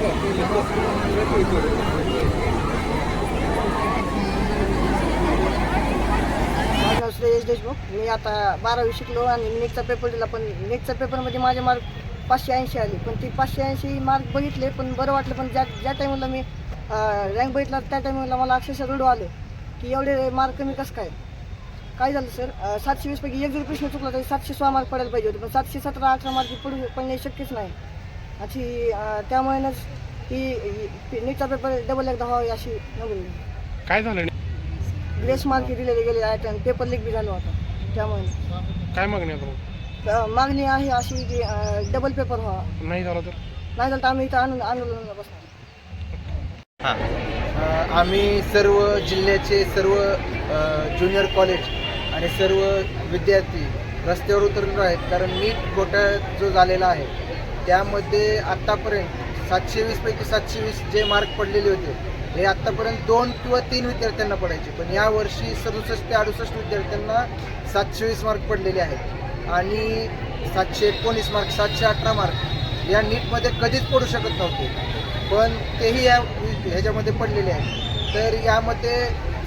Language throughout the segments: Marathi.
माझं नाव देशमुख. मी आता बारावी शिकलो आणि नेटचा पेपर दिला पण नेटच्या पेपरमध्ये माझे मार्क पाचशे ऐंशी आले. पण ते पाचशे ऐंशी मार्क बघितले पण बरं वाटलं पण ज्या ज्या टायमाला मी रँक बघितला त्या टायमाला मला अक्षरशः रडू आलं की एवढे मार्क कमी कसं काय? काय झालं सर सातशे वीसपैकी एक जर प्रश्न चुकला तरी सातशे सोळा मार्क पडायला पाहिजे होते पण सातशे सतरा अठरा मार्क पडू पडणे शक्यच नाही. अशी त्यामुळेच ही नीटचा पेपर डबल एकदा व्हावी अशी नव्हती काय झालं ग्रेस मार्क दिलेले गेले आहेत आणि पेपर लीक बी झालं होता त्यामुळे काय मागणी आता मग? अ, मागणी आहे अशी की डबल पेपर व्हावा नाही झालं तर? नाही झालं तर आम्ही इथं आंदोलन आंदोलनाला बसणार. आम्ही सर्व जिल्ह्याचे सर्व ज्युनियर कॉलेज आणि सर्व विद्यार्थी रस्त्यावर उतरलेलो आहेत. कारण नीट घोटाळा जो झालेला आहे त्यामध्ये आत्तापर्यंत सातशे वीसपैकी सातशे वीस जे मार्क पडलेले होते हे आत्तापर्यंत दोन किंवा तीन विद्यार्थ्यांना पडायचे. पण यावर्षी सदुसष्ट ते अडुसष्ट विद्यार्थ्यांना सातशे वीस मार्क पडलेले आहेत. आणि सातशे एकोणीस मार्क सातशे अठरा मार्क या नीटमध्ये कधीच पडू शकत नव्हते. पण तेही या ह्याच्यामध्ये पडलेले आहेत. तर यामध्ये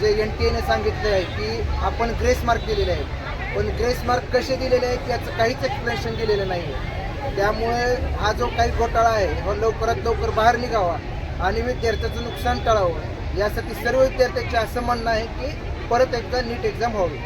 जे एन टी एने सांगितलं आहे की आपण ग्रेस मार्क दिलेले आहेत. पण ग्रेस मार्क कसे दिलेले आहेत याचं काहीच एक्सप्लेनेशन दिलेलं नाही आहे त्यामुळे हा जो काही घोटाळा आहे हा लवकरात लवकर बाहेर निघावा आणि विद्यार्थ्याचं नुकसान टाळावं. यासाठी सर्व विद्यार्थ्यांचे असं म्हणणं आहे की परत एकदा नीट एक्झाम व्हावी.